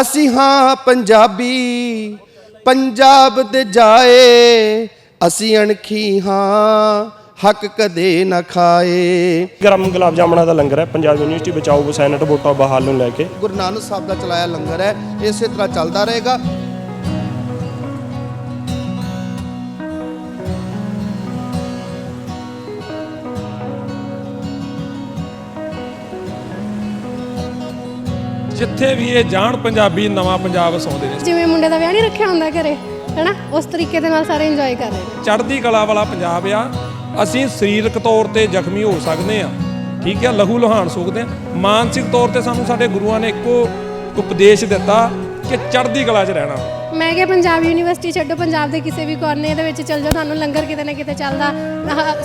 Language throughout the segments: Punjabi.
ਅਸੀਂ ਹਾਂ ਪੰਜਾਬੀ ਪੰਜਾਬ ਦੇ ਜਾਏ ਅਸੀਂ ਅਣਖੀ ਹਾਂ ਹੱਕ ਕਦੇ ਨਾ ਖਾਏ। ਗਰਮ ਗੁਲਾਬ ਜਾਮਣਾ ਦਾ ਲੰਗਰ ਹੈ ਪੰਜਾਬ ਯੂਨੀਵਰਸਿਟੀ ਬਚਾਓ ਵਸੈਨਟ ਵੋਟਾਂ ਬਹਾਲ ਨੂੰ ਲੈ ਕੇ। ਗੁਰੂ ਨਾਨਕ ਸਾਹਿਬ ਦਾ ਚਲਾਇਆ ਲੰਗਰ ਹੈ ਇਸੇ ਤਰ੍ਹਾਂ ਚੱਲਦਾ ਰਹੇਗਾ। ਜਿੱਥੇ ਵੀ ਇਹ ਜਾਣ ਪੰਜਾਬੀ ਨਵਾਂ ਪੰਜਾਬ ਸੌਂਦੇ ਨੇ। ਜਿਵੇਂ ਮੁੰਡੇ ਦਾ ਵਿਆਹ ਨਹੀਂ ਰੱਖਿਆ ਹੁੰਦਾ ਘਰੇ ਹੈਨਾ? ਉਸ ਤਰੀਕੇ ਦੇ ਨਾਲ ਸਾਰੇ ਇੰਜੋਏ ਕਰ ਰਹੇ ਨੇ। ਚੜ੍ਹਦੀ ਕਲਾ ਵਾਲਾ ਪੰਜਾਬ ਆ। ਅਸੀਂ ਸਰੀਰਕ ਤੌਰ ਤੇ ਜ਼ਖਮੀ ਹੋ ਸਕਦੇ ਆ ਠੀਕ ਆ? ਲਹੂ ਲੁਹਾਨ ਸੁਖਦੇ ਆ ਮਾਨਸਿਕ ਤੌਰ ਤੇ ਸਾਨੂੰ ਸਾਡੇ ਗੁਰੂਆਂ ਨੇ ਇੱਕੋ ਉਪਦੇਸ਼ ਦਿੱਤਾ ਕਿ ਚੜ੍ਹਦੀ ਕਲਾ 'ਚ ਰਹਿਣਾ। ਮੈਂ ਕਿਹਾ ਪੰਜਾਬ ਯੂਨੀਵਰਸਿਟੀ ਛੱਡੋ, ਪੰਜਾਬ ਦੇ ਕਿਸੇ ਵੀ ਕੋਨੇ ਦੇ ਵਿੱਚ ਚੱਲ ਜਾਓ, ਤੁਹਾਨੂੰ ਲੰਗਰ ਕਿਤੇ ਨਾ ਕਿਤੇ ਚੱਲਦਾ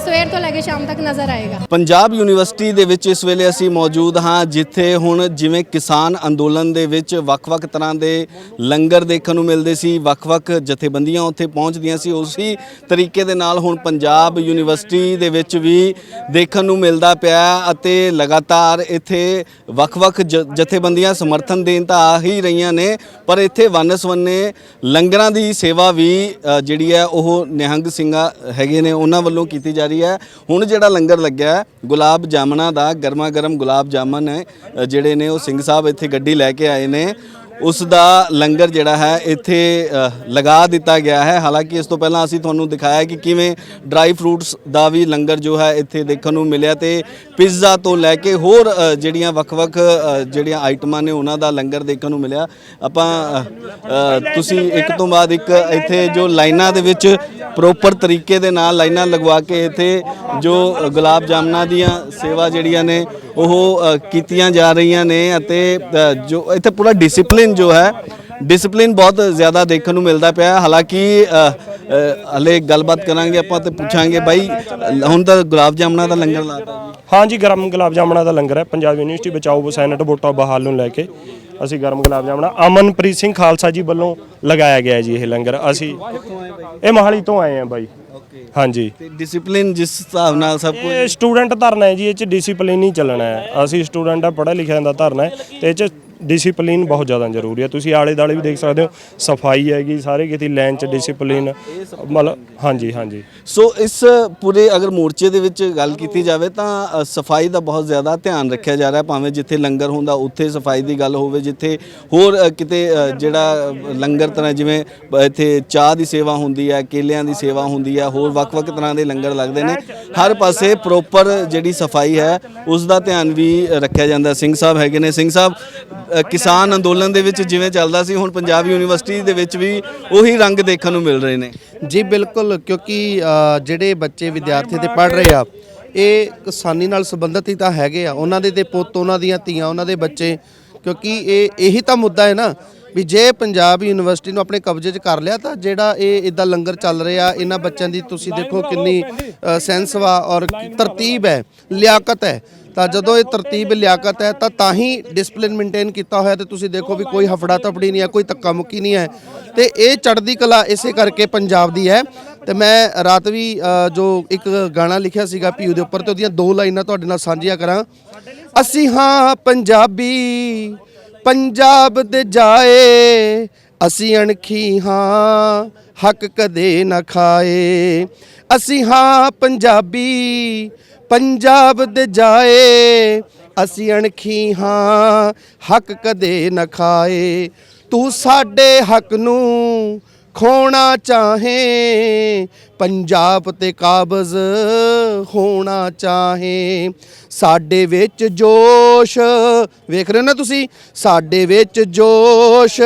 ਸਵੇਰ ਤੋਂ ਲੈ ਕੇ ਸ਼ਾਮ ਤੱਕ ਨਜ਼ਰ ਆਏਗਾ। ਪੰਜਾਬ ਯੂਨੀਵਰਸਿਟੀ ਦੇ ਵਿੱਚ ਇਸ ਵੇਲੇ ਅਸੀਂ ਮੌਜੂਦ ਹਾਂ, ਜਿੱਥੇ ਹੁਣ ਜਿਵੇਂ ਕਿਸਾਨ ਅੰਦੋਲਨ ਦੇ ਵਿੱਚ ਵੱਖ-ਵੱਖ ਤਰ੍ਹਾਂ ਦੇ ਲੰਗਰ ਦੇਖਣ ਨੂੰ ਮਿਲਦੇ ਸੀ, ਵੱਖ-ਵੱਖ ਜਥੇਬੰਦੀਆਂ ਉੱਥੇ ਪਹੁੰਚਦੀਆਂ ਸੀ, ਉਸੇ ਤਰੀਕੇ ਦੇ ਨਾਲ ਹੁਣ ਪੰਜਾਬ ਯੂਨੀਵਰਸਿਟੀ ਦੇ ਵਿੱਚ ਵੀ ਦੇਖਣ ਨੂੰ ਮਿਲਦਾ ਪਿਆ ਅਤੇ ਲਗਾਤਾਰ ਇੱਥੇ ਵੱਖ-ਵੱਖ ਜ- ਜਥੇਬੰਦੀਆਂ ਸਮਰਥਨ ਦੇਣ ਤਾਂ ਆ ਹੀ ਰਹੀਆਂ ਨੇ, ਪਰ ਇੱਥੇ ਵਨਸਵੰਨੇ ਲੰਗਰਾਂ ਦੀ ਸੇਵਾ ਵੀ ਜਿਹੜੀ ਹੈ ਉਹ ਨਿਹੰਗ ਸਿੰਘਾਂ ਹੈਗੇ ਨੇ, ਉਹਨਾਂ ਵੱਲੋਂ ਕੀਤੀ ਜਾ ਰਹੀ ਹੈ। ਹੁਣ ਜਿਹੜਾ ਲੰਗਰ ਲੱਗਿਆ ਗੁਲਾਬ ਜਾਮਣਾ ਦਾ ਗਰਮਾ ਗਰਮ ਗੁਲਾਬ ਜਾਮਨ ਜਿਹੜੇ ਨੇ ਉਹ ਸਿੰਘ ਸਾਹਿਬ ਇੱਥੇ ਗੱਡੀ ਲੈ ਕੇ ਆਏ ਨੇ। ਉਸ ਦਾ ਲੰਗਰ ਜਿਹੜਾ ਹੈ ਇੱਥੇ ਲਗਾ ਦਿੱਤਾ ਗਿਆ ਹੈ। ਹਾਲਾਂਕਿ ਇਸ ਤੋਂ ਪਹਿਲਾਂ ਅਸੀਂ ਤੁਹਾਨੂੰ ਦਿਖਾਇਆ ਕਿ ਕਿਵੇਂ ਡਰਾਈ ਫਰੂਟਸ ਦਾ ਵੀ ਲੰਗਰ ਜੋ ਹੈ ਇੱਥੇ ਦੇਖਣ ਨੂੰ ਮਿਲਿਆ ਤੇ ਪਿਜ਼ਾ ਤੋਂ ਲੈ ਕੇ ਹੋਰ ਜਿਹੜੀਆਂ ਵੱਖ-ਵੱਖ ਜਿਹੜੀਆਂ ਆਈਟਮਾਂ ਨੇ ਉਹਨਾਂ ਦਾ ਲੰਗਰ ਦੇਖਣ ਨੂੰ ਮਿਲਿਆ। ਆਪਾਂ ਤੁਸੀਂ ਇੱਕ ਤੋਂ ਬਾਅਦ ਇੱਕ ਇੱਥੇ ਜੋ ਲਾਈਨਾਂ ਦੇ ਵਿੱਚ ਪ੍ਰੋਪਰ ਤਰੀਕੇ ਦੇ ਨਾਲ ਲਾਈਨਾਂ ਲਗਵਾ ਕੇ ਇੱਥੇ ਜੋ ਗੁਲਾਬ ਜਾਮਨਾਂ ਦੀਆਂ ਸੇਵਾ ਜਿਹੜੀਆਂ ਨੇ ਉਹ ਅ, ਕੀਤੀਆਂ ਜਾ ਰਹੀਆਂ ਨੇ ਅਤੇ ਅ, ਜੋ ਇੱਥੇ ਪੂਰਾ ਡਿਸਪਲਿਨ ਜੋ ਹੈ ਡਿਸਪਲਿਨ ਬਹੁਤ ਜ਼ਿਆਦਾ ਦੇਖਣ ਨੂੰ ਮਿਲਦਾ ਪਿਆ। ਹੈ। ਹਾਲਾਂਕਿ ਅ, ਅ, ਹਲੇ ਗੱਲਬਾਤ ਕਰਾਂਗੇ ਆਪਾਂ ਤੇ ਪੁੱਛਾਂਗੇ ਬਾਈ ਹੁਣ ਤਾਂ ਗੁਲਾਬ ਜਾਮਨਾਂ ਦਾ ਲੰਗਰ ਲਾਤਾ ਜੀ। ਹਾਂਜੀ ਗਰਮ ਗੁਲਾਬ ਜਾਮਣਾ ਦਾ ਲੰਗਰ ਹੈ। ਪੰਜਾਬ ਯੂਨੀਵਰਸਿਟੀ ਬਚਾਓ ਵਸੈਨਟ ਵੋਟਾਂ ਬਹਾਲ ਨੂੰ ਲੈ ਕੇ ਅਸੀਂ ਗਰਮ ਗੁਲਾਬ ਜਾਮਣਾ ਅਮਨਪ੍ਰੀਤ ਸਿੰਘ ਖਾਲਸਾ ਜੀ ਵੱਲੋਂ ਲਗਾਇਆ ਗਿਆ ਹੈ ਜੀ ਇਹ ਲੰਗਰ। ਅਸੀਂ ਇਹ ਮੋਹਾਲੀ ਤੋਂ ਆਏ ਹਾਂ ਬਾਈ। ਹਾਂਜੀ। ਤੇ ਡਿਸਪਲਿਨ ਜਿਸ ਹਿਸਾਬ ਨਾਲ ਸਭ ਕੁਝ ਇਹ ਸਟੂਡੈਂਟ ਧਰਨਾ ਹੈ ਜੀ ਇਹ ਚ ਡਿਸਪਲਿਨ ਹੀ ਚੱਲਣਾ ਹੈ। ਅਸੀਂ ਸਟੂਡੈਂਟ ਆ ਪੜ੍ਹਿਆ ਲਿਖਿਆ ਦਾ ਧਰਨਾ ਹੈ। ਤੇ ਇਹ ਚ ਡਿਸਪਲਿਨ ਬਹੁਤ ਜ਼ਿਆਦਾ ਜ਼ਰੂਰੀ ਹੈ ਤੁਸੀਂ ਆਲੇ ਦਾਲੇ ਵੀ ਦੇਖ ਸਕਦੇ ਹੋ, ਸਫ਼ਾਈ ਹੈਗੀ, ਸਾਰੇ ਕਿਤੇ ਲਾਈਨ ਚ ਡਿਸਪਲਿਨ, ਮਤਲਬ ਹਾਂਜੀ ਹਾਂਜੀ। ਸੋ ਇਸ ਪੂਰੇ ਅਗਰ ਮੋਰਚੇ ਦੇ ਵਿੱਚ ਗੱਲ ਕੀਤੀ ਜਾਵੇ ਤਾਂ ਸਫ਼ਾਈ ਦਾ ਬਹੁਤ ਜ਼ਿਆਦਾ ਧਿਆਨ ਰੱਖਿਆ ਜਾ ਰਿਹਾ, ਭਾਵੇਂ ਜਿੱਥੇ ਲੰਗਰ ਹੁੰਦਾ, ਉੱਥੇ ਸਫ਼ਾਈ ਦੀ ਗੱਲ ਹੋਵੇ, ਜਿੱਥੇ ਹੋਰ ਕਿਤੇ ਜਿਹੜਾ ਲੰਗਰ ਤਰ੍ਹਾਂ ਜਿਵੇਂ ਇੱਥੇ ਚਾਹ ਦੀ ਸੇਵਾ ਹੁੰਦੀ ਹੈ ਕੇਲਿਆਂ ਦੀ ਸੇਵਾ ਹੁੰਦੀ ਹੈ ਹੋਰ ਵੱਖ-ਵੱਖ ਤਰ੍ਹਾਂ ਦੇ ਲੰਗਰ ਲੱਗਦੇ ਨੇ, ਹਰ ਪਾਸੇ ਪ੍ਰੋਪਰ ਜਿਹੜੀ ਸਫ਼ਾਈ ਹੈ, ਉਸ ਦਾ ਧਿਆਨ ਵੀ ਰੱਖਿਆ ਜਾਂਦਾ। ਸਿੰਘ ਸਾਹਿਬ ਹੈਗੇ ਨੇ। ਸਿੰਘ ਸਾਹਿਬ ਕਿਸਾਨ ਅੰਦੋਲਨ ਦੇ ਵਿੱਚ ਜਿਵੇਂ ਚੱਲਦਾ ਸੀ, ਹੁਣ ਪੰਜਾਬ ਯੂਨੀਵਰਸਿਟੀ ਦੇ ਵਿੱਚ ਵੀ ਉਹੀ ਰੰਗ ਦੇਖਣ ਨੂੰ ਮਿਲ ਰਹੇ ਨੇ। ਜੀ, ਬਿਲਕੁਲ, ਕਿਉਂਕਿ ਜਿਹੜੇ ਬੱਚੇ ਵਿਦਿਆਰਥੀ ਤੇ ਪੜ ਰਹੇ ਆ, ਇਹ ਕਿਸਾਨੀ ਨਾਲ ਸੰਬੰਧਿਤ ਹੀ ਤਾਂ ਹੈਗੇ ਆ। ਉਹਨਾਂ ਦੇ ਤੇ ਪੁੱਤ, ਉਹਨਾਂ ਦੀਆਂ ਧੀਆਂ, ਉਹਨਾਂ ਦੇ ਬੱਚੇ, ਕਿਉਂਕਿ ਇਹ, ਇਹੀ ਤਾਂ ਮੁੱਦਾ ਹੈ ਨਾ ਵੀ ਜੇ ਪੰਜਾਬ ਯੂਨੀਵਰਸਿਟੀ ਨੂੰ ਆਪਣੇ ਕਬਜ਼ੇ 'ਚ ਕਰ ਲਿਆ ਤਾਂ ਜਿਹੜਾ ਇਹ ਇਦਾਂ ਲੰਗਰ ਚੱਲ ਰਿਹਾ, ਇਹਨਾਂ ਬੱਚਿਆਂ ਦੀ ਤੁਸੀਂ ਦੇਖੋ ਕਿੰਨੀ ਸੈਂਸ ਵਾ ਔਰ ਤਰਤੀਬ ਹੈ, ਲਿਆਕਤ ਹੈ। ਤਾਂ ਜਦੋਂ ਇਹ ਤਰਤੀਬ ਲਿਆਕਤ ਹੈ, ਤਾਂ ਤਾਂ ਹੀ ਡਿਸਪਲਿਨ ਮੇਨਟੇਨ ਕੀਤਾ ਹੋਇਆ ਤੇ ਤੁਸੀਂ ਦੇਖੋ ਵੀ ਕੋਈ ਹਫੜਾ ਤਫੜੀ ਨਹੀਂ ਹੈ, ਕੋਈ ਧੱਕਾ ਮੁੱਕੀ ਨਹੀਂ ਹੈ। ਤੇ ਇਹ ਚੜ੍ਹਦੀ ਕਲਾ ਇਸੇ ਕਰਕੇ ਪੰਜਾਬ ਦੀ ਹੈ। ਤੇ ਮੈਂ ਰਾਤ ਵੀ ਜੋ ਇੱਕ ਗਾਣਾ ਲਿਖਿਆ ਸੀਗਾ ਪੀਯੂ ਦੇ ਉੱਪਰ ਤੇ ਉਹਦੀਆਂ ਦੋ ਲਾਈਨਾਂ ਤੁਹਾਡੇ ਨਾਲ ਸਾਂਝੀਆਂ ਕਰਾਂ। ਅਸੀਂ ਹਾਂ ਪੰਜਾਬੀ, ਪੰਜਾਬ ਦੇ ਜਾਏ, ਅਸੀਂ ਅਣਖੀ ਹਾਂ, ਹੱਕ ਕਦੇ ਨਾ ਖਾਏ। ਅਸੀਂ ਹਾਂ ਪੰਜਾਬੀ ਪੰਜਾਬ ਦੇ ਜਾਏ, ਅਸੀਂ ਅਣਖੀ ਹਾਂ, ਹੱਕ ਕਦੇ ਨਾ ਖਾਏ। ਤੂੰ ਸਾਡੇ ਹੱਕ ਨੂੰ ਖੋਣਾ ਚਾਹੇ, ਪੰਜਾਬ ਤੇ ਕਾਬਜ਼ ਹੋਣਾ ਚਾਹੇ। ਸਾਡੇ ਵਿੱਚ ਜੋਸ਼, ਵੇਖ ਰਹੇ ਹੋ ਨਾ ਤੁਸੀਂ? ਸਾਡੇ ਵਿੱਚ ਜੋਸ਼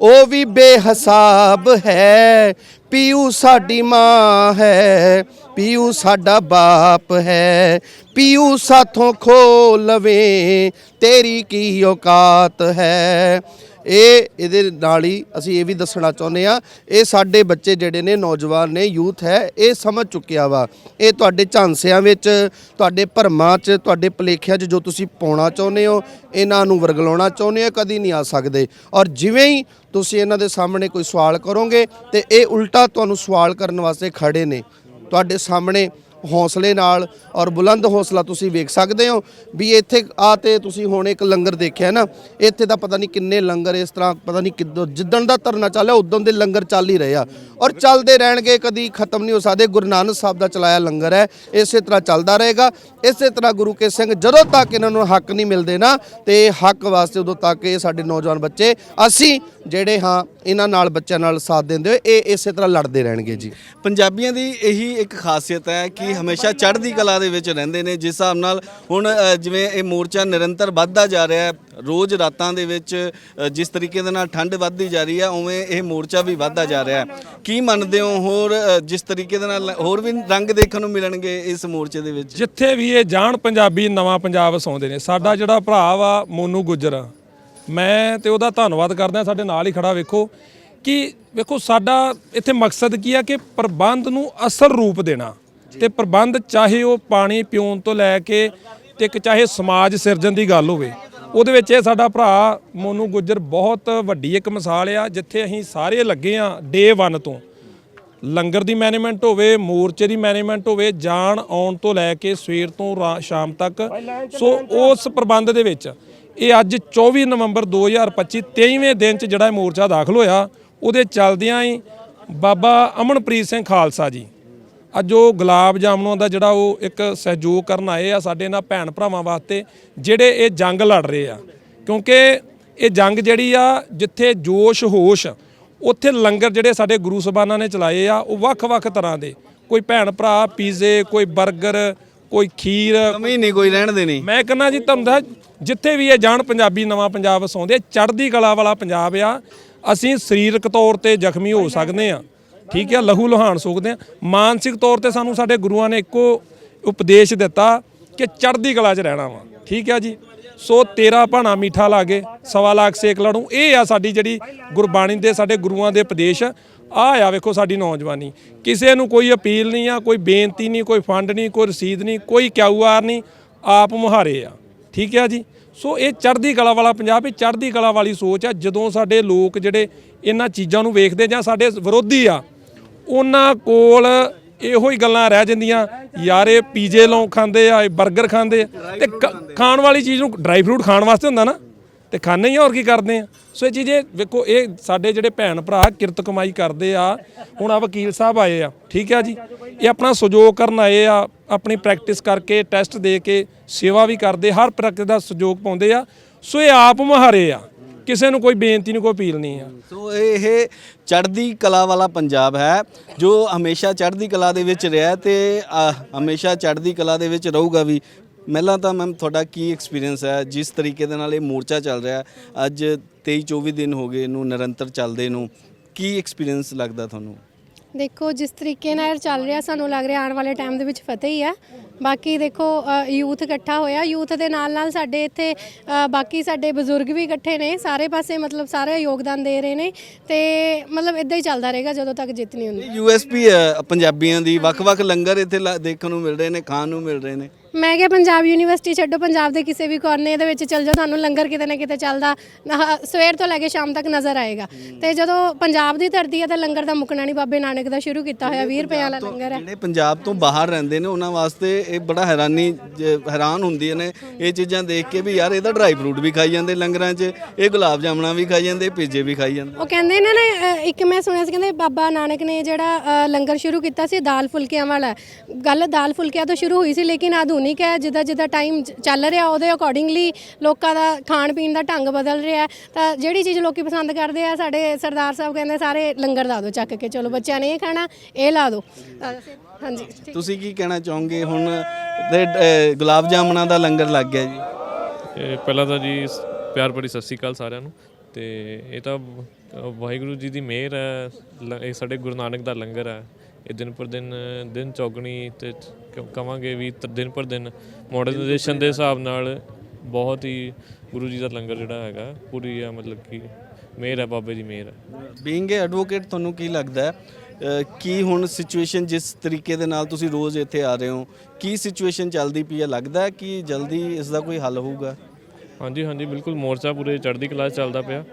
ਉਹ ਵੀ ਬੇਹਿਸਾਬ ਹੈ, ਪੀਊ ਸਾਡੀ ਮਾਂ ਹੈ, ਪੀਊ ਸਾਡਾ ਬਾਪ ਹੈ, ਪੀਊ ਸਾਥੋਂ ਖੋ ਲਵੇ ਤੇਰੀ ਕੀ ਔਕਾਤ ਹੈ। ਇਹ ਇਹਦੇ ਨਾਲ ਹੀ ਅਸੀਂ ਇਹ ਵੀ ਦੱਸਣਾ ਚਾਹੁੰਦੇ ਆ ਇਹ ਸਾਡੇ ਬੱਚੇ ਜਿਹੜੇ ਨੇ ਨੌਜਵਾਨ ਨੇ, ਯੂਥ ਹੈ, ਇਹ ਸਮਝ ਚੁੱਕਿਆ ਵਾ। ਇਹ ਤੁਹਾਡੇ ਝਾਂਸਿਆਂ ਵਿੱਚ, ਤੁਹਾਡੇ ਭਰਮਾਂ 'ਚ, ਤੁਹਾਡੇ ਭਲੇਖਿਆਂ 'ਚ ਜੋ ਤੁਸੀਂ ਪਾਉਣਾ ਚਾਹੁੰਦੇ ਹੋ, ਇਹਨਾਂ ਨੂੰ ਵਰਗਲਾਉਣਾ ਚਾਹੁੰਦੇ ਹੋ ਕਦੀ ਨਹੀਂ ਆ ਸਕਦੇ। ਔਰ ਜਿਵੇਂ ਹੀ ਤੁਸੀਂ ਇਹਨਾਂ ਦੇ ਸਾਹਮਣੇ ਕੋਈ ਸਵਾਲ ਕਰੋਗੇ ਤੇ ਇਹ ਉਲਟਾ ਤੁਹਾਨੂੰ ਸਵਾਲ ਕਰਨ ਵਾਸਤੇ ਖੜੇ ਨੇ। ਤੁਹਾਡੇ ਸਾਹਮਣੇ ਹੌਸਲੇ ਨਾਲ ਔਰ ਬੁਲੰਦ ਹੌਸਲਾ ਤੁਸੀਂ ਵੇਖ ਸਕਦੇ ਹੋ ਵੀ ਇੱਥੇ ਆ ਤੇ ਤੁਸੀਂ ਹੁਣ ਇੱਕ ਲੰਗਰ ਦੇਖਿਆ ਨਾ, ਇੱਥੇ ਤਾਂ ਪਤਾ ਨਹੀਂ ਕਿੰਨੇ ਲੰਗਰ ਇਸ ਤਰ੍ਹਾਂ, ਪਤਾ ਨਹੀਂ ਕਿੱਦੋਂ, ਜਿੱਦਣ ਦਾ ਧਰਨਾ ਚੱਲਿਆ, ਉਦੋਂ ਦੇ ਲੰਗਰ ਚੱਲ ਹੀ ਰਹੇ ਆ। ਔਰ ਚੱਲਦੇ ਰਹਿਣਗੇ, ਕਦੀ ਖਤਮ ਨਹੀਂ ਹੋ ਸਕਦੇ, ਗੁਰੂ ਨਾਨਕ ਸਾਹਿਬ ਦਾ ਚਲਾਇਆ ਲੰਗਰ ਹੈ, ਇਸੇ ਤਰ੍ਹਾਂ ਚੱਲਦਾ ਰਹੇਗਾ। ਇਸੇ ਤਰ੍ਹਾਂ ਗੁਰੂ ਕੇ ਸਿੰਘ ਜਦੋਂ ਤੱਕ ਇਹਨਾਂ ਨੂੰ ਹੱਕ ਨਹੀਂ ਮਿਲਦੇ ਨਾ, ਤੇ ਹੱਕ ਵਾਸਤੇ ਉਦੋਂ ਤੱਕ ਇਹ ਸਾਡੇ ਨੌਜਵਾਨ ਬੱਚੇ, ਅਸੀਂ ਜਿਹੜੇ ਹਾਂ ਇਹਨਾਂ ਨਾਲ ਬੱਚਿਆਂ ਨਾਲ ਸਾਥ ਦਿੰਦੇ ਹੋਏ ਇਹ ਇਸੇ ਤਰ੍ਹਾਂ ਲੜਦੇ ਰਹਿਣਗੇ ਜੀ। ਪੰਜਾਬੀਆਂ ਦੀ ਇਹੀ ਇੱਕ ਖਾਸੀਅਤ ਹੈ ਕਿ ਹਮੇਸ਼ਾ ਚੜ੍ਹਦੀ ਕਲਾ ਦੇ ਵਿੱਚ ਰਹਿੰਦੇ ਨੇ ਜਿਸ ਹਿਸਾਬ ਨਾਲ ਹੁਣ ਅ, ਜਿਵੇਂ ਇਹ ਮੋਰਚਾ ਨਿਰੰਤਰ ਵੱਧਦਾ ਜਾ ਰਿਹਾ ਹੈ ਰੋਜ਼ ਰਾਤਾਂ ਦੇ ਵਿੱਚ ਅ, ਜਿਸ ਤਰੀਕੇ ਦੇ ਨਾਲ ਠੰਡ ਵੱਧਦੀ ਜਾ ਰਹੀ ਹੈ ਉਵੇਂ ਇਹ ਮੋਰਚਾ ਵੀ ਵੱਧਦਾ ਜਾ ਰਿਹਾ ਹੈ। ਕੀ ਮੰਨਦੇ ਹੋ ਹੋਰ ਅ, ਜਿਸ ਤਰੀਕੇ ਦੇ ਨਾਲ ਹੋਰ ਵੀ ਰੰਗ ਦੇਖਣ ਨੂੰ ਮਿਲਣਗੇ ਇਸ ਮੋਰਚੇ ਦੇ ਵਿੱਚ? ਜਿੱਥੇ ਵੀ ਇਹ ਜਾਣ ਪੰਜਾਬੀ ਨਵਾਂ ਪੰਜਾਬ ਵਸਾਉਂਦੇ ਨੇ ਸਾਡਾ ਜਿਹੜਾ ਭਰਾ ਵਾ ਮੋਨੂ ਗੁੱਜਰ। ਮੈਂ ਤੇ ਉਹਦਾ ਧੰਨਵਾਦ ਕਰਦਾ ਸਾਡੇ ਨਾਲ ਹੀ ਖੜਾ ਵੇਖੋ ਕਿ ਵੇਖੋ ਸਾਡਾ ਇੱਥੇ ਮਕਸਦ ਕੀ ਆ ਕਿ ਪ੍ਰਬੰਧ ਨੂੰ ਅਸਲ ਰੂਪ ਦੇਣਾ ਤੇ ਪ੍ਰਬੰਧ ਚਾਹੇ ਉਹ ਪਾਣੀ ਪਿਉਣ ਤੋਂ ਲੈ ਕੇ ਤੇ ਇੱਕ ਚਾਹੇ ਸਮਾਜ ਸਿਰਜਣ ਦੀ ਗੱਲ ਹੋਵੇ ਉਹਦੇ ਵਿੱਚ ਇਹ ਸਾਡਾ ਭਰਾ ਮੋਨੂ ਗੁੱਜਰ ਬਹੁਤ ਵੱਡੀ ਇੱਕ ਮਿਸਾਲ ਆ ਜਿੱਥੇ ਅਸੀਂ ਸਾਰੇ ਲੱਗੇ ਆ ਡੇ 1 ਤੋਂ। ਲੰਗਰ ਦੀ ਮੈਨੇਜਮੈਂਟ ਹੋਵੇ ਮੋਰਚੇ ਦੀ ਮੈਨੇਜਮੈਂਟ ਹੋਵੇ ਜਾਣ ਆਉਣ ਤੋਂ ਲੈ ਕੇ ਸਵੇਰ ਤੋਂ ਸ਼ਾਮ ਤੱਕ। ਸੋ ਉਸ ਪ੍ਰਬੰਧ ਦੇ ਵਿੱਚ ਇਹ ਅੱਜ 24 ਨਵੰਬਰ 2025 23ਵੇਂ ਦਿਨ ਚ ਜਿਹੜਾ ਇਹ ਮੋਰਚਾ ਦਾਖਲ ਹੋਇਆ ਉਹਦੇ ਚੱਲਦਿਆਂ ਹੀ ਬਾਬਾ ਅਮਨਪ੍ਰੀਤ ਸਿੰਘ ਖਾਲਸਾ ਜੀ ਅੱਜ ਉਹ ਗੁਲਾਬ ਜਾਮਨੂਆਂ ਦਾ ਜਿਹੜਾ ਉਹ ਇੱਕ ਸਹਿਯੋਗ ਕਰਨ ਆਏ ਆ ਸਾਡੇ ਨਾਲ ਭੈਣ ਭਰਾਵਾਂ ਵਾਸਤੇ ਜਿਹੜੇ ਇਹ ਜੰਗ ਲੜ ਰਹੇ ਆ। ਕਿਉਂਕਿ ਇਹ ਜੰਗ ਜਿਹੜੀ ਆ ਜਿੱਥੇ ਜੋਸ਼ ਹੋਸ਼ ਉੱਥੇ ਲੰਗਰ ਜਿਹੜੇ ਸਾਡੇ ਗੁਰੂ ਸਬਾਨਾਂ ਨੇ ਚਲਾਏ ਆ ਉਹ ਵੱਖ-ਵੱਖ ਤਰ੍ਹਾਂ ਦੇ। ਕੋਈ ਭੈਣ ਭਰਾ ਪੀਜ਼ੇ ਕੋਈ 버ਗਰ ਕੋਈ ਖੀਰ। ਕਮੀ ਨਹੀਂ ਕੋਈ ਰਹਿਣ ਦੇਣੀ। ਮੈਂ ਕਹਿੰਦਾ ਜੀ ਤੁਹਾਨੂੰ ਜਿੱਥੇ ਵੀ ਇਹ ਜਾਣ ਪੰਜਾਬੀ, ਨਵਾਂ ਪੰਜਾਬ ਵਸਾਉਂਦੇ, ਚੜ੍ਹਦੀ ਕਲਾ ਵਾਲਾ ਪੰਜਾਬ ਆ, ਅਸੀਂ ਸਰੀਰਕ ਤੌਰ ਤੇ ਜ਼ਖਮੀ ਹੋ ਸਕਦੇ ਆ ਠੀਕ ਆ, ਲਹੂ ਲੁਹਾਨ ਸੋਕਦੇ ਆ ਮਾਨਸਿਕ ਤੌਰ ਤੇ ਸਾਨੂੰ ਸਾਡੇ ਗੁਰੂਆਂ ਨੇ ਇੱਕੋ ਉਪਦੇਸ਼ ਦਿੱਤਾ ਕਿ ਚੜ੍ਹਦੀ ਕਲਾ 'ਚ ਰਹਿਣਾ ਵਾ। ਠੀਕ ਆ ਜੀ? ਸੋ ਤੇਰਾ ਭਾਣਾ ਮੀਠਾ ਲਾਗੇ ਸਵਾ ਲੱਖ ਸੇਕ ਲੜੂ, ਇਹ ਆ ਸਾਡੀ ਜਿਹੜੀ ਗੁਰਬਾਣੀ ਦੇ ਸਾਡੇ ਗੁਰੂਆਂ ਦੇ ਉਪਦੇਸ਼। ਆ ਆ ਵੇਖੋ ਸਾਡੀ ਨੌਜਵਾਨੀ। ਕਿਸੇ ਨੂੰ ਕੋਈ ਅਪੀਲ ਨਹੀਂ ਆ, ਕੋਈ ਬੇਨਤੀ ਨਹੀਂ, ਕੋਈ ਫੰਡ ਨਹੀਂ, ਕੋਈ ਰਸੀਦ ਨਹੀਂ, ਕੋਈ ਕਿਊਆਰ ਨਹੀਂ। ਆਪ ਮੁਹਾਰੇ ਆ। ਠੀਕ ਹੈ ਜੀ? ਸੋ ਇਹ ਚੜ੍ਹਦੀ ਕਲਾ ਵਾਲਾ ਪੰਜਾਬ, ਇਹ ਚੜ੍ਹਦੀ ਕਲਾ ਵਾਲੀ ਸੋਚ ਆ। ਜਦੋਂ ਸਾਡੇ ਲੋਕ ਜਿਹੜੇ ਇਹਨਾਂ ਚੀਜ਼ਾਂ ਨੂੰ ਵੇਖਦੇ ਜਾਂ ਸਾਡੇ ਵਿਰੋਧੀ ਆ, ਉਹਨਾਂ ਕੋਲ ਇਹੋ ਹੀ ਗੱਲਾਂ ਰਹਿ ਜਾਂਦੀਆਂ। ਯਾਰ, ਇਹ ਪੀਜੇ ਲੋਕ ਖਾਂਦੇ ਆ, ਇਹ 버ਗਰ ਖਾਂਦੇ ਆ। ਤੇ ਕ- ਖਾਣ ਵਾਲੀ ਚੀਜ਼ ਨੂੰ ਡਰਾਈ ਫਰੂਟ ਖਾਣ ਵਾਸਤੇ ਹੁੰਦਾ ਨਾ। ਤੇ ਖਾਣੇ ਹੀ ਆ, ਹੋਰ ਕੀ ਕਰਦੇ ਆ? ਸੋ ਇਹ ਚੀਜ਼ੇ ਵੇਖੋ ਇਹ ਸਾਡੇ ਜਿਹੜੇ ਭੈਣ ਭਰਾ ਕਿਰਤ ਕਮਾਈ ਕਰਦੇ ਆ ਹੁਣ ਆ ਵਕੀਲ ਸਾਹਿਬ ਆਏ ਆ ਠੀਕ ਆ ਜੀ? ਇਹ ਆਪਣਾ ਸਹਿਯੋਗ ਕਰਨ ਆਏ ਆ ਆਪਣੀ ਪ੍ਰੈਕਟਿਸ ਕਰਕੇ ਟੈਸਟ ਦੇ ਕੇ ਸੇਵਾ ਵੀ ਕਰਦੇ ਹਰ ਪ੍ਰਕਾਰ ਦਾ ਸਹਿਯੋਗ ਪਾਉਂਦੇ ਆ। ਸੋ ਇਹ ਆਪ ਮੁਹਾਰੇ ਆ ਕਿਸੇ ਨੂੰ ਕੋਈ ਬੇਨਤੀ ਨਹੀਂ ਕੋਈ ਅਪੀਲ ਨਹੀਂ ਆ। ਸੋ ਇਹ ਚੜ੍ਹਦੀ ਕਲਾ ਵਾਲਾ ਪੰਜਾਬ ਹੈ ਜੋ ਹਮੇਸ਼ਾ ਚੜ੍ਹਦੀ ਕਲਾ ਦੇ ਵਿੱਚ ਰਿਹਾ ਤੇ ਅ, ਹਮੇਸ਼ਾ ਚੜ੍ਹਦੀ ਕਲਾ ਦੇ ਵਿੱਚ ਰਹੂਗਾ ਵੀ। ਪਹਿਲਾਂ ਤਾਂ ਮੈਮ ਤੁਹਾਡਾ ਕੀ ਐਕਸਪੀਰੀਅੰਸ ਹੈ? ਜਿਸ ਤਰੀਕੇ ਦੇ ਨਾਲ ਇਹ ਮੋਰਚਾ ਚੱਲ ਰਿਹਾ ਹੈ, ਅੱਜ 23 24 ਦਿਨ ਹੋ ਗਏ ਇਹਨੂੰ ਨਿਰੰਤਰ ਚੱਲਦੇ ਨੂੰ ਕੀ ਐਕਸਪੀਰੀਅੰਸ ਲੱਗਦਾ ਤੁਹਾਨੂੰ? ਦੇਖੋ ਜਿਸ ਤਰੀਕੇ ਨਾਲ ਚੱਲ ਰਿਹਾ ਸਾਨੂੰ ਲੱਗ ਰਿਹਾ ਆਉਣ ਵਾਲੇ ਟਾਈਮ ਦੇ ਵਿੱਚ ਫਤਿਹ ਹੀ ਹੈ। ਬਾਕੀ ਦੇਖੋ ਯੂਥ ਇਕੱਠਾ ਹੋਇਆ ਯੂਥ ਦੇ ਨਾਲ ਨਾਲ ਸਾਡੇ ਇੱਥੇ ਅ, ਬਾਕੀ ਸਾਡੇ ਬਜ਼ੁਰਗ ਵੀ ਇਕੱਠੇ ਨੇ ਸਾਰੇ ਪਾਸੇ ਮਤਲਬ ਸਾਰੇ ਯੋਗਦਾਨ ਦੇ ਰਹੇ ਨੇ ਤੇ ਮਤਲਬ ਇਦਾਂ ਹੀ ਚੱਲਦਾ ਰਹੇਗਾ ਜਦੋਂ ਤੱਕ ਜਿੱਤ ਨਹੀਂ ਹੁੰਦੀ। ਯੂਐਸਪੀ ਹੈ ਪੰਜਾਬੀਆਂ ਦੀ ਵੱਖ-ਵੱਖ ਲੰਗਰ ਇੱਥੇ ਲ- ਦੇਖਣ ਨੂੰ ਮਿਲ ਰਹੇ ਨੇ ਖਾਣ ਨੂੰ ਮਿਲ ਰਹੇ ਨੇ। ਮੈਂ ਕਿਹਾ ਪੰਜਾਬ ਯੂਨੀਵਰਸਿਟੀ ਛੱਡੋ ਪੰਜਾਬ ਦੇ ਕਿਸੇ ਵੀ ਕੋਨੇ ਦੇ ਵਿੱਚ ਚੱਲ ਜਾਓ ਤੁਹਾਨੂੰ ਲੰਗਰ ਕਿਤੇ ਨਾ ਕਿਤੇ ਚੱਲਦਾ ਆਹ, ਸਵੇਰ ਤੋਂ ਲੈ ਕੇ ਸ਼ਾਮ ਤੱਕ ਨਜ਼ਰ ਆਏਗਾ। ਤੇ ਜਦੋਂ ਪੰਜਾਬ ਦੀ ਧਰਤੀ ਹੈ ਤਾਂ ਲੰਗਰ ਦਾ ਮੁੱਕਣਾ ਨਹੀਂ ਬਾਬੇ ਨਾਨਕ ਦਾ ਸ਼ੁਰੂ ਕੀਤਾ ਹੋਇਆ 20 ਰੁਪਏ ਵਾਲਾ ਲੰਗਰ ਹੈ। ਜਿਹੜੇ ਪੰਜਾਬ ਤੋਂ ਬਾਹਰ ਰਹਿੰਦੇ ਨੇ ਉਹਨਾਂ ਵਾਸਤੇ ਇਹ ਬੜਾ ਹੈਰਾਨੀ ਜ- ਹੈਰਾਨ ਹੁੰਦੀਆਂ ਨੇ ਇਹ ਚੀਜ਼ਾਂ ਦੇਖ ਕੇ ਵੀ ਯਾਰ ਇਹਦਾ ਡਰਾਈ ਫਰੂਟ ਵੀ ਖਾਈ ਜਾਂਦੇ ਲੰਗਰਾਂ 'ਚ ਇਹ ਗੁਲਾਬ ਜਾਮਣਾ ਵੀ ਖਾਈ ਜਾਂਦੇ ਪੀਜੇ ਵੀ ਖਾਈ ਜਾਂਦੇ। ਉਹ ਕਹਿੰਦੇ ਨੇ ਨਾ ਅ, ਇੱਕ ਮੈਂ ਸੁਣਿਆ ਸੀ ਕਹਿੰਦੇ ਬਾਬਾ ਨਾਨਕ ਨੇ ਜਿਹੜਾ ਅ, ਲੰਗਰ ਸ਼ੁਰੂ ਕੀਤਾ ਸੀ ਦਾਲ ਫੁਲਕਿਆਂ ਵਾਲਾ। ਗੱਲ ਦਾਲ ਫੁਲਕਿਆਂ ਤੋਂ ਸ਼ੁਰੂ ਹੋਈ ਸੀ ਲੇਕਿਨ ਆਧੁਨਿਕ ਹੈ ਜਿੱਦਾਂ ਜਿੱਦਾਂ ਟਾਈਮ ਚੱਲ ਰਿਹਾ ਉਹਦੇ ਅਕੋਰਡਿੰਗਲੀ ਲੋਕਾਂ ਦਾ ਖਾਣ ਪੀਣ ਦਾ ਢੰਗ ਬਦਲ ਰਿਹਾ। ਤਾਂ ਜਿਹੜੀ ਚੀਜ਼ ਲੋਕੀ ਪਸੰਦ ਕਰਦੇ ਆ ਸਾਡੇ ਸਰਦਾਰ ਸਾਹਿਬ ਕਹਿੰਦੇ ਸਾਰੇ ਲੰਗਰ ਲਾ ਦਿਓ ਚੱਕ ਕੇ ਚਲੋ ਬੱਚਿਆਂ ਨੇ ਇਹ ਖਾਣਾ ਇਹ ਲਾ ਦਿਓ। ਹਾਂਜੀ। ਤੁਸੀਂ ਕੀ ਕਹਿਣਾ ਚਾਹੋਗੇ? ਹੁਣ ਤੇ ਗੁਲਾਬ ਜਾਮਣਾ ਦਾ ਲੰਗਰ ਲੱਗ ਗਿਆ ਜੀ। ਇਹ ਪਹਿਲਾਂ ਤਾਂ ਜੀ ਪਿਆਰ ਭਰੀ ਸਤਿ ਸ਼੍ਰੀ ਅਕਾਲ ਸਾਰਿਆਂ ਨੂੰ। ਤੇ ਇਹ ਤਾਂ ਵਾਹਿਗੁਰੂ ਜੀ ਦੀ ਮਿਹਰ ਹੈ ਇਹ ਸਾਡੇ ਗੁਰੂ ਨਾਨਕ ਦਾ ਲੰਗਰ ਹੈ। ਇਹ ਦਿਨ ਪਰ ਦਿਨ ਦਿਨ ਚੌਗਣੀ ਤੇ ਕ- ਕਵਾਂਗੇ ਵੀ ਦਿਨ ਪਰ ਦਿਨ ਮਾਡਰਨਾਈਜੇਸ਼ਨ ਦੇ ਹਿਸਾਬ ਨਾਲ ਬਹੁਤ ਹੀ ਗੁਰੂ ਜੀ ਦਾ ਲੰਗਰ ਜਿਹੜਾ ਹੈਗਾ, ਪੂਰੀ ਆ ਮਤਲਬ ਕਿ ਮਿਹਰ ਹੈ ਬਾਬੇ ਦੀ ਮਿਹਰ ਹੈ ਬੀਇੰਗ ਅ ਐਡਵੋਕੇਟ ਤੁਹਾਨੂੰ ਕੀ ਲੱਗਦਾ ਹੈ? ਕੀ ਹੁਣ ਸਿਚੁਏਸ਼ਨ ਜਿਸ ਤਰੀਕੇ ਦੇ ਨਾਲ ਤੁਸੀਂ ਰੋਜ਼ ਇੱਥੇ ਆ ਰਹੇ ਹੋ, ਕੀ ਸਿਚੁਏਸ਼ਨ ਚੱਲਦੀ ਪਈ ਹੈ? ਲੱਗਦਾ ਕਿ ਜਲਦੀ ਇਸ ਦਾ ਕੋਈ ਹੱਲ ਹੋਊਗਾ? ਹਾਂਜੀ ਹਾਂਜੀ ਬਿਲਕੁਲ। ਮੋਰਚਾ ਪੂਰੇ ਚੜ੍ਹਦੀ ਕਲਾ 'ਚ ਚੱਲਦਾ ਪਿਆ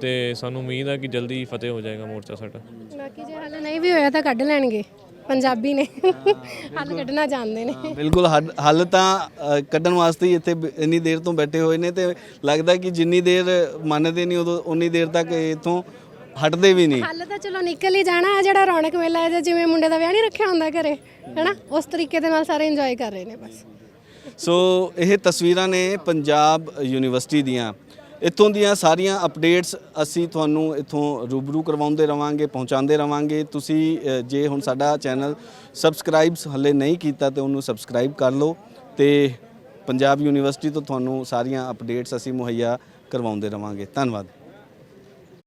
ਤੇ ਸਾਨੂੰ ਉਮੀਦ ਹੈ ਕਿ ਜਲਦੀ ਫਤਿਹ ਹੋ ਜਾਏਗਾ ਮੋਰਚਾ ਸਾਡਾ। ਬਾਕੀ ਜੇ ਹੱਲ ਨਹੀਂ ਵੀ ਹੋਇਆ ਤਾਂ ਕੱਢ ਲੈਣਗੇ। ਪੰਜਾਬੀ ਨੇ। ਹੱਲ ਕੱਢਣਾ ਜਾਣਦੇ ਨੇ। ਬਿਲਕੁਲ। ਹੱਲ- ਹੱਲ ਤਾਂ ਅ, ਕੱਢਣ ਵਾਸਤੇ ਹੀ ਇੱਥੇ ਬ- ਇੰਨੀ ਦੇਰ ਤੋਂ ਬੈਠੇ ਹੋਏ ਨੇ ਤੇ ਲੱਗਦਾ ਕਿ ਜਿੰਨੀ ਦੇਰ ਮੰਨਦੇ ਨਹੀਂ ਉਦੋਂ ਉਨੀ ਦੇਰ ਤੱਕ ਇਥੋਂ ਹਟਦੇ ਵੀ ਨਹੀਂ। ਹੱਲ ਤਾਂ ਚਲੋ ਨਿਕਲ ਹੀ ਜਾਣਾ ਆਹ ਜਿਹੜਾ ਰੌਣਕ ਮੇਲਾ ਹੈ ਜਿਵੇਂ ਮੁੰਡੇ ਦਾ ਵਿਆਹ ਨਹੀਂ ਰੱਖਿਆ ਹੁੰਦਾ ਘਰੇ ਹੈਨਾ? ਉਸ ਤਰੀਕੇ ਦੇ ਨਾਲ ਸਾਰੇ ਇੰਜੋਏ ਕਰ ਰਹੇ ਨੇ ਬਸ। ਸੋ ਇਹ ਤਸਵੀਰਾਂ ਨੇ ਪੰਜਾਬ ਯੂਨੀਵਰਸਿਟੀ ਦੀਆਂ। ਇੱਥੋਂ ਦੀਆਂ ਸਾਰੀਆਂ ਅਪਡੇਟਸ ਅਸੀਂ ਤੁਹਾਨੂੰ ਇੱਥੋਂ ਰੂਬਰੂ ਕਰਵਾਉਂਦੇ ਰਵਾਂਗੇ, ਪਹੁੰਚਾਉਂਦੇ ਰਵਾਂਗੇ। ਤੁਸੀਂ ਜੇ ਹੁਣ ਸਾਡਾ ਚੈਨਲ ਸਬਸਕ੍ਰਾਈਬਸ ਹੱਲੇ ਨਹੀਂ ਕੀਤਾ ਤੇ ਉਹਨੂੰ ਸਬਸਕ੍ਰਾਈਬ ਕਰ ਲਓ ਤੇ ਪੰਜਾਬ ਯੂਨੀਵਰਸਿਟੀ ਤੋਂ ਤੁਹਾਨੂੰ ਸਾਰੀਆਂ ਅਪਡੇਟਸ ਅਸੀਂ ਮੁਹੱਈਆ ਕਰਵਾਉਂਦੇ ਰਵਾਂਗੇ। ਧੰਨਵਾਦ।